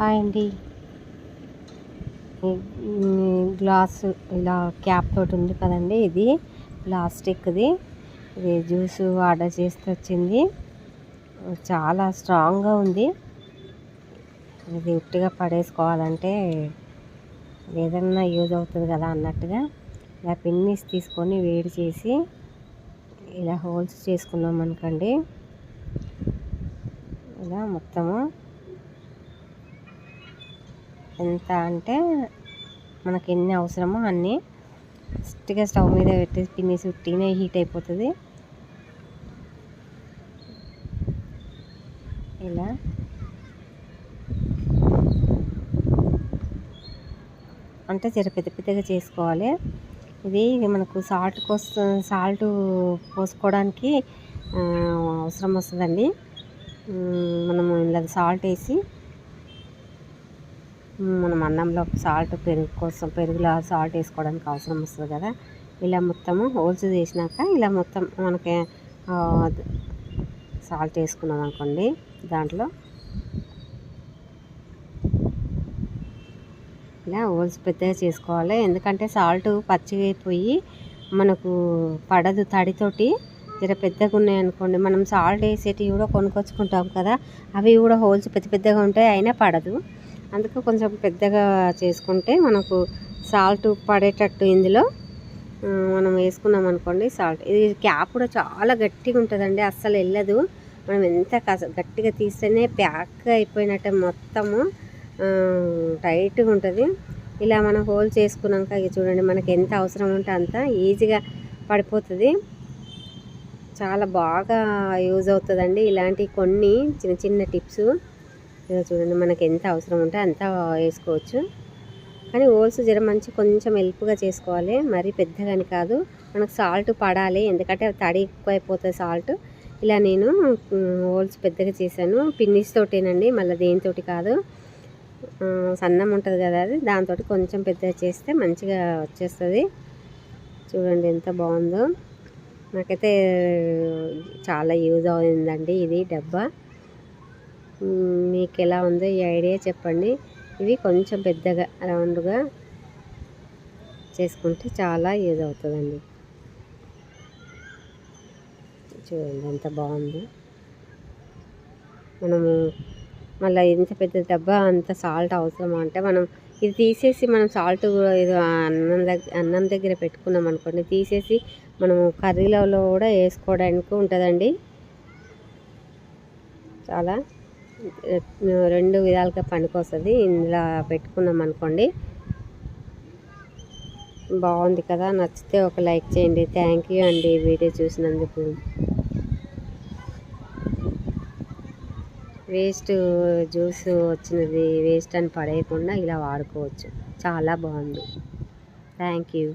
Hi అండి. Glass ఇలా cap తోటి ఉంది కదండి ఇది ప్లాస్టిక్ది. ఇది జ్యూస్ ఆర్డర్ చేస్తే వచ్చింది. చాలా స్ట్రాంగ్గా ఉంది. ఇది ఉట్టిగా పడేసుకోవాలంటే ఏదన్నా యూజ్ అవుతుంది కదా అన్నట్టుగా. ఇలా పిన్నిస్ తీసుకొని వేడి చేసి ఇలా హోల్స్ చేసుకున్నాం అనుకోండి ఇలా మొత్తము ఎంత అంటే మనకి ఎన్ని అవసరమో అన్నీ ఫస్ట్గా స్టవ్ మీద పెట్టేసి పిన్నేసి ఉట్టినే హీట్ అయిపోతుంది. ఇలా. అంటే జర పెద్ద పెద్దగా చేసుకోవాలి. ఇది మనకు సాల్ట్ కోసం సాల్ట్ పోసుకోవడానికి అవసరం వస్తుందండి. మనము ఇలా సాల్ట్ వేసి మనం అన్నంలో సాల్ట్ పెరుగు కోసం పెరుగులో సాల్ట్ వేసుకోవడానికి అవసరం వస్తుంది కదా. ఇలా మొత్తము హోల్స్ చేసినాక ఇలా మొత్తం మనకి సాల్ట్ వేసుకున్నాం అనుకోండి దాంట్లో. ఇలా హోల్స్ పెద్దగా చేసుకోవాలి. ఎందుకంటే సాల్ట్ పచ్చిగా అయిపోయి మనకు పడదు తడితోటి. జర పెద్దగా ఉన్నాయి అనుకోండి మనం సాల్ట్ వేసేటివి కూడా కొనుక్కొచ్చుకుంటాం కదా. అవి కూడా హోల్స్ పెద్ద పెద్దగా ఉంటాయి అయినా పడదు. అందుకు కొంచెం పెద్దగా చేసుకుంటే మనకు సాల్ట్ పడేటట్టు ఇందులో మనం వేసుకున్నాం అనుకోండి సాల్ట్ ఇది క్యాప్ కూడా చాలా గట్టిగా ఉంటుందండి అస్సలు వెళ్ళదు. మనం ఎంత గట్టిగా తీస్తేనే ప్యాక్ అయిపోయినట్టే మొత్తము టైట్గా ఉంటుంది. ఇలా మనం హోల్ చేసుకున్నాక ఇక చూడండి మనకి ఎంత అవసరం ఉంటే అంత ఈజీగా పడిపోతుంది. చాలా బాగా యూజ్ అవుతుందండి ఇలాంటి కొన్ని చిన్న చిన్న టిప్స్. ఇలా చూడండి మనకి ఎంత అవసరం ఉంటే అంత వేసుకోవచ్చు. కానీ హోల్స్ జర మంచి కొంచెం హెల్ప్గా చేసుకోవాలి. మరీ పెద్దగాని కాదు మనకు సాల్ట్ పడాలి. ఎందుకంటే తడి ఎక్కువ అయిపోతుంది సాల్ట్. ఇలా నేను హోల్స్ పెద్దగా చేశాను. పిన్నిస్ తోటేనండి మళ్ళీ దేనితోటి కాదు. సన్నం ఉంటుంది కదా అది దాంతో కొంచెం పెద్దగా చేస్తే మంచిగా వచ్చేస్తుంది. చూడండి ఎంత బాగుందో. నాకైతే చాలా యూజ్ అవుతుందండి ఇది డబ్బా. మీకు ఎలా ఉందో ఈ ఐడియా చెప్పండి. ఇవి కొంచెం పెద్దగా రౌండ్గా చేసుకుంటే చాలా యూజ్ అవుతుందండి. చూడండి ఎంత బాగుంది. మనము మళ్ళీ ఇంత పెద్ద డబ్బా అంత సాల్ట్ అవసరం అంటే మనం ఇది తీసేసి మనం సాల్ట్ ఇది అన్నం దగ్గర అన్నం దగ్గర పెట్టుకున్నాం అనుకోండి తీసేసి మనము కర్రీలలో కూడా వేసుకోవడానికి ఉంటుందండి. చాలా రెండు విధాలుగా పనికొస్తుంది ఇందులో పెట్టుకున్నాం అనుకోండి. బాగుంది కదా. నచ్చితే ఒక లైక్ చేయండి. థ్యాంక్ యూ అండి వీడియో చూసినందుకు. వేస్ట్ జ్యూస్ వచ్చినది వేస్ట్ అని పడేయకుండా ఇలా వాడుకోవచ్చు. చాలా బాగుంది. Thank you.